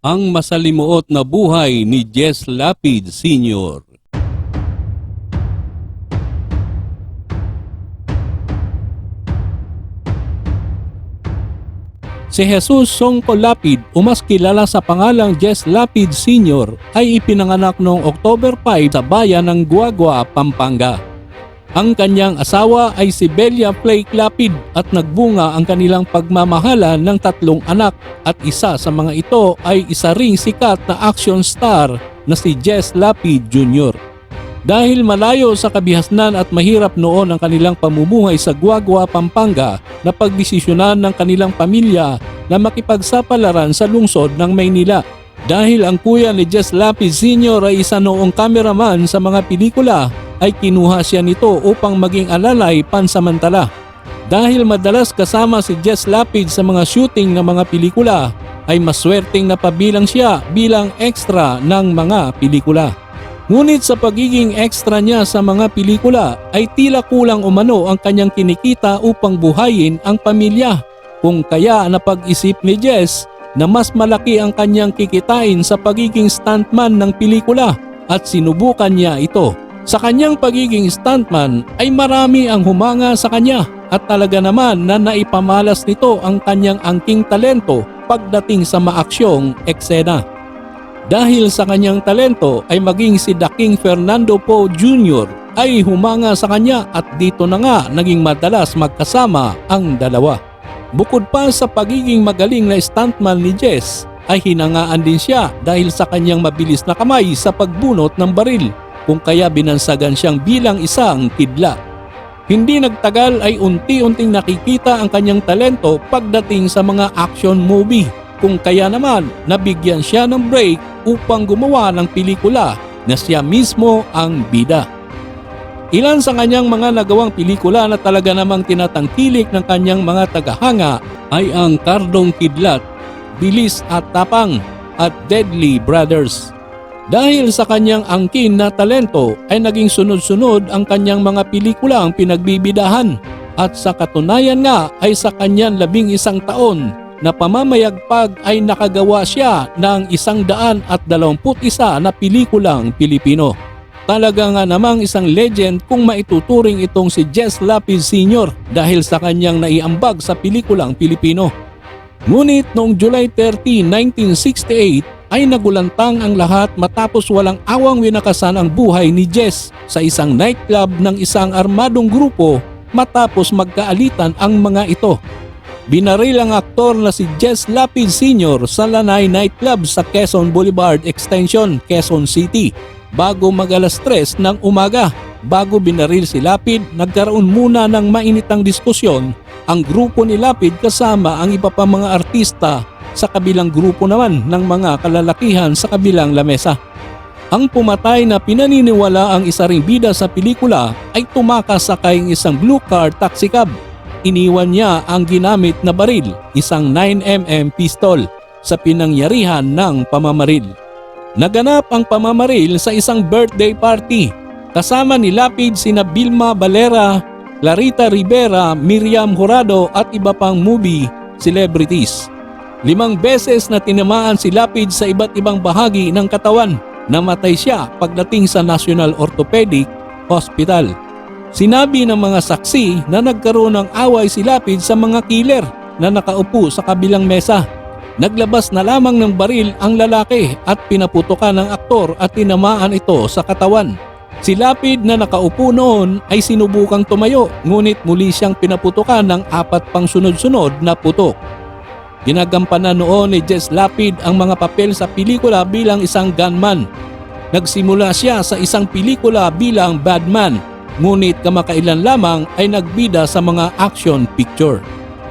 ang masalimuot na buhay ni Jess Lapid Sr. Si Jesus Songko Lapid o mas kilala sa pangalang Jess Lapid Sr. ay ipinanganak noong October 5 sa bayan ng Guagua, Pampanga. Ang kanyang asawa ay si Belia Flake Lapid at nagbunga ang kanilang pagmamahalan ng tatlong anak at isa sa mga ito ay isa ring sikat na action star na si Jess Lapid Jr. Dahil malayo sa kabihasnan at mahirap noon ang kanilang pamumuhay sa Guagua, Pampanga, napagdesisyonan ng kanilang pamilya na makipagsapalaran sa lungsod ng Maynila. Dahil ang kuya ni Jess Lapid Sr. ay isa noong kameraman sa mga pelikula, ay kinuha siya nito upang maging alalay pansamantala. Dahil madalas kasama si Jess Lapid sa mga shooting ng mga pelikula, ay maswerteng napabilang siya bilang extra ng mga pelikula. Ngunit sa pagiging extra niya sa mga pelikula ay tila kulang umano ang kanyang kinikita upang buhayin ang pamilya. Kung kaya napag-isip ni Jess na mas malaki ang kanyang kikitain sa pagiging stuntman ng pelikula at sinubukan niya ito. Sa kanyang pagiging stuntman ay marami ang humanga sa kanya at talaga naman na naipamalas nito ang kanyang angking talento pagdating sa maaksyong eksena. Dahil sa kanyang talento ay maging si Daking Fernando Poe Jr. ay humanga sa kanya at dito na nga naging madalas magkasama ang dalawa. Bukod pa sa pagiging magaling na stuntman ni Jess ay hinangaan din siya dahil sa kanyang mabilis na kamay sa pagbunot ng baril kung kaya binansagan siyang bilang isang kidlat. Hindi nagtagal ay unti-unting nakikita ang kanyang talento pagdating sa mga action movie kung kaya naman nabigyan siya ng break upang gumawa ng pelikula na siya mismo ang bida. Ilan sa kanyang mga nagawang pelikula na talaga namang tinatangkilik ng kanyang mga tagahanga ay ang Kardong Kidlat, Bilis at Tapang at Deadly Brothers. Dahil sa kanyang angkin na talento ay naging sunod-sunod ang kanyang mga pelikula ang pinagbibidahan at sa katunayan nga ay sa kanyang labing isang taon na pamamayagpag ay nakagawa siya ng isang daan at dalawamput isa na pelikulang Pilipino. Talaga nga namang isang legend kung maituturing itong si Jess Lapid Sr. dahil sa kanyang naiambag sa pelikulang Pilipino. Ngunit noong July 30, 1968 ay nagulantang ang lahat matapos walang awang winakasan ang buhay ni Jess sa isang nightclub ng isang armadong grupo matapos magkaalitan ang mga ito. Binaril ang aktor na si Jess Lapid Sr. sa Lanay Nightclub sa Quezon Boulevard Extension, Quezon City bago mag alas 3 ng umaga. Bago binaril si Lapid, nagkaroon muna ng mainitang diskusyon ang grupo ni Lapid kasama ang iba pa mga artista sa kabilang grupo naman ng mga kalalakihan sa kabilang lamesa. Ang pumatay na pinaniniwala ang isa ring bida sa pelikula ay tumakas sa kayong isang blue car taxi cab. Iniwan niya ang ginamit na baril, isang 9mm pistol, sa pinangyarihan ng pamamaril. Naganap ang pamamaril sa isang birthday party. Kasama ni Lapid sina Bilma Valera, Larita Rivera, Miriam Jurado at iba pang movie celebrities. Limang beses na tinamaan si Lapid sa iba't ibang bahagi ng katawan. Namatay siya pagdating sa National Orthopedic Hospital. Sinabi ng mga saksi na nagkaroon ng away si Lapid sa mga killer na nakaupo sa kabilang mesa. Naglabas na lamang ng baril ang lalaki at pinaputokan ng aktor at tinamaan ito sa katawan. Si Lapid na nakaupo noon ay sinubukang tumayo ngunit muli siyang pinaputokan ng apat pang sunod-sunod na putok. Ginagampanan noon ni Jess Lapid ang mga papel sa pelikula bilang isang gunman. Nagsimula siya sa isang pelikula bilang badman ngunit kamakailan lamang ay nagbida sa mga action picture.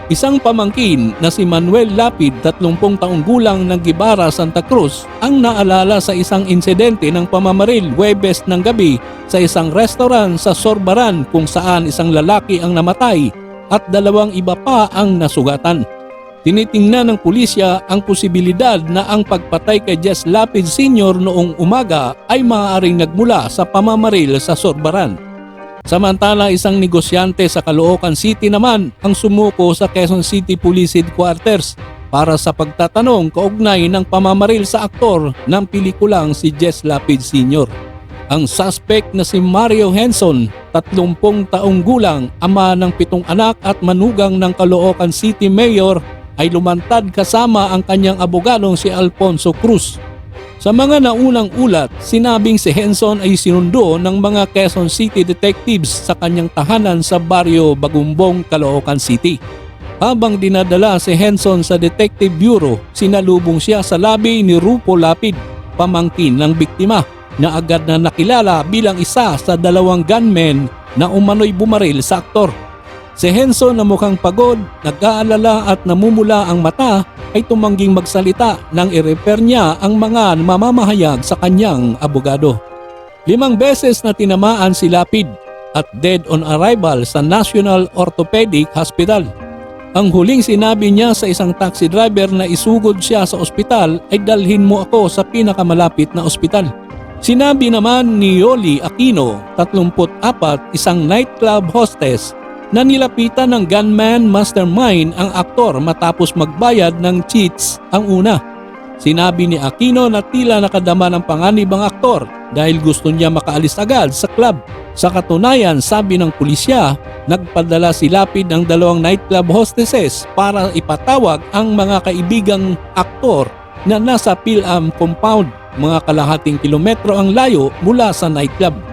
Isang pamangkin na si Manuel Lapid, 30 taong gulang ng Gibara, Santa Cruz, ang naalala sa isang insidente ng pamamaril Webes ng gabi sa isang restaurant sa Sorbaran kung saan isang lalaki ang namatay at dalawang iba pa ang nasugatan. Tinitingnan ng pulisya ang posibilidad na ang pagpatay kay Jess Lapid Sr. noong umaga ay maaaring nagmula sa pamamaril sa Sorbaran. Samantala isang negosyante sa Caloocan City naman ang sumuko sa Quezon City Police Headquarters para sa pagtatanong kaugnay ng pamamaril sa aktor ng pelikulang si Jess Lapid Sr. Ang suspect na si Mario Henson, 30 taong gulang, ama ng pitong anak at manugang ng Caloocan City Mayor ay lumantad kasama ang kanyang abogadong si Alfonso Cruz. Sa mga naunang ulat, sinabing si Henson ay sinundo ng mga Quezon City detectives sa kanyang tahanan sa baryo Bagumbong, Caloocan City. Habang dinadala si Henson sa Detective Bureau, sinalubong siya sa labi ni Rupo Lapid, pamangkin ng biktima, na agad na nakilala bilang isa sa dalawang gunmen na umano'y bumaril sa aktor. Si Henson na mukhang pagod, nag-aalala at namumula ang mata ay tumangging magsalita nang i-refer niya ang mga mamamahayag sa kanyang abogado. Limang beses na tinamaan si Lapid at dead on arrival sa National Orthopedic Hospital. Ang huling sinabi niya sa isang taxi driver na isugod siya sa ospital ay dalhin mo ako sa pinakamalapit na ospital. Sinabi naman ni Yoli Aquino, 34, isang nightclub hostess na nilapitan ng gunman mastermind ang aktor matapos magbayad ng cheats ang una. Sinabi ni Aquino na tila nakadama ng panganib ang aktor dahil gusto niya makaalis agad sa club. Sa katunayan, sabi ng pulisya, nagpadala si Lapid ng dalawang nightclub hostesses para ipatawag ang mga kaibigang aktor na nasa Pilam compound, mga kalahating kilometro ang layo mula sa nightclub.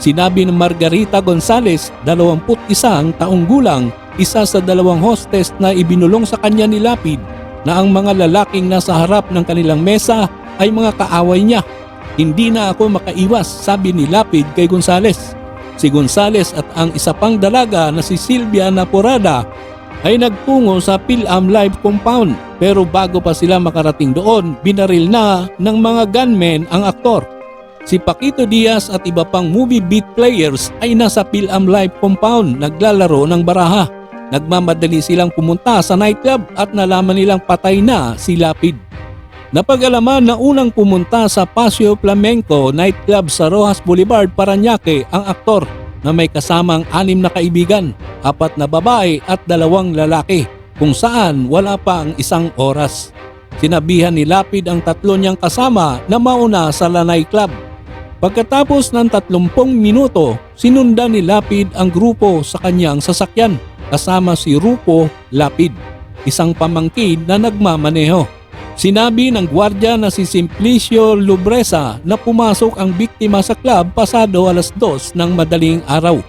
Sinabi ng Margarita Gonzales, 21 taong gulang, isa sa dalawang hostess na ibinulong sa kanya ni Lapid na ang mga lalaking nasa harap ng kanilang mesa ay mga kaaway niya. Hindi na ako makaiwas, sabi ni Lapid kay Gonzales. Si Gonzales at ang isa pang dalaga na si Silvia Naporada ay nagtungo sa Pilam Live Compound pero bago pa sila makarating doon, binaril na ng mga gunmen ang aktor. Si Paquito Diaz at iba pang movie beat players ay nasa Pilam Live Compound naglalaro ng baraha. Nagmamadali silang pumunta sa nightclub at nalaman nilang patay na si Lapid. Napag-alaman na unang pumunta sa Paseo Flamenco nightclub sa Rojas Boulevard, Paranaque ang aktor na may kasamang anim na kaibigan, apat na babae at dalawang lalaki kung saan wala pa ang isang oras. Sinabihan ni Lapid ang tatlo niyang kasama na mauna sa Lanay Club. Pagkatapos ng 30 minuto, sinundan ni Lapid ang grupo sa kanyang sasakyan kasama si Rupo Lapid, isang pamangkin na nagmamaneho. Sinabi ng gwardya na si Simplicio Lubresa na pumasok ang biktima sa club pasado alas dos ng madaling araw.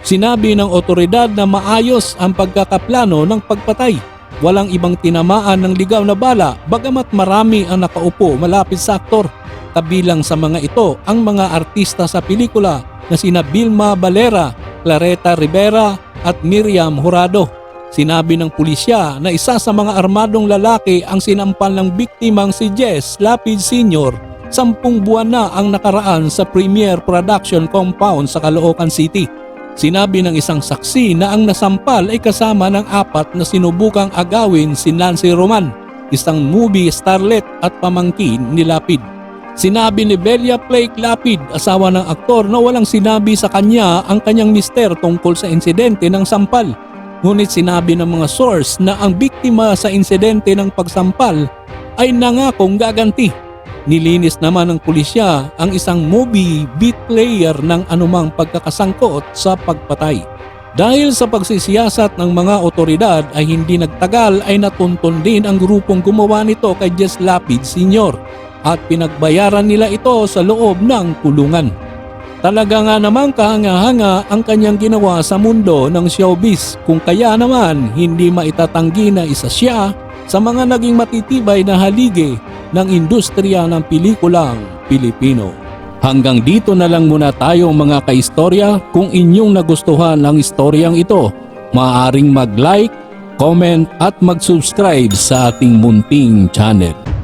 Sinabi ng otoridad na maayos ang pagkakaplano ng pagpatay. Walang ibang tinamaan ng ligaw na bala bagamat marami ang nakaupo malapit sa aktor. Kabilang sa mga ito ang mga artista sa pelikula na sina Vilma Valera, Clareta Rivera at Miriam Jurado. Sinabi ng pulisya na isa sa mga armadong lalaki ang sinampal ng biktimang si Jess Lapid Sr. Sampung buwan na ang nakaraan sa Premier Production Compound sa Caloocan City. Sinabi ng isang saksi na ang nasampal ay kasama ng apat na sinubukang agawin si Nancy Roman, isang movie starlet at pamangkin ni Lapid. Sinabi ni Belia Blake Lapid, asawa ng aktor na walang sinabi sa kanya ang kanyang mister tungkol sa insidente ng sampal. Ngunit sinabi ng mga source na ang biktima sa insidente ng pagsampal ay nangakong gaganti. Nilinis naman ng pulisya ang isang movie beat player ng anumang pagkakasangkot sa pagpatay. Dahil sa pagsisiyasat ng mga otoridad ay hindi nagtagal ay natuntun din ang grupong gumawa nito kay Jess Lapid Sr. at pinagbayaran nila ito sa loob ng kulungan. Talaga nga namang kahanga-hanga ang kanyang ginawa sa mundo ng showbiz kung kaya naman hindi maitatanggi na isa siya sa mga naging matitibay na haligi ng industriya ng pelikulang Pilipino. Hanggang dito na lang muna tayo mga kaistorya. Kung inyong nagustuhan ang istoryang ito, maaaring mag-like, comment at mag-subscribe sa ating munting channel.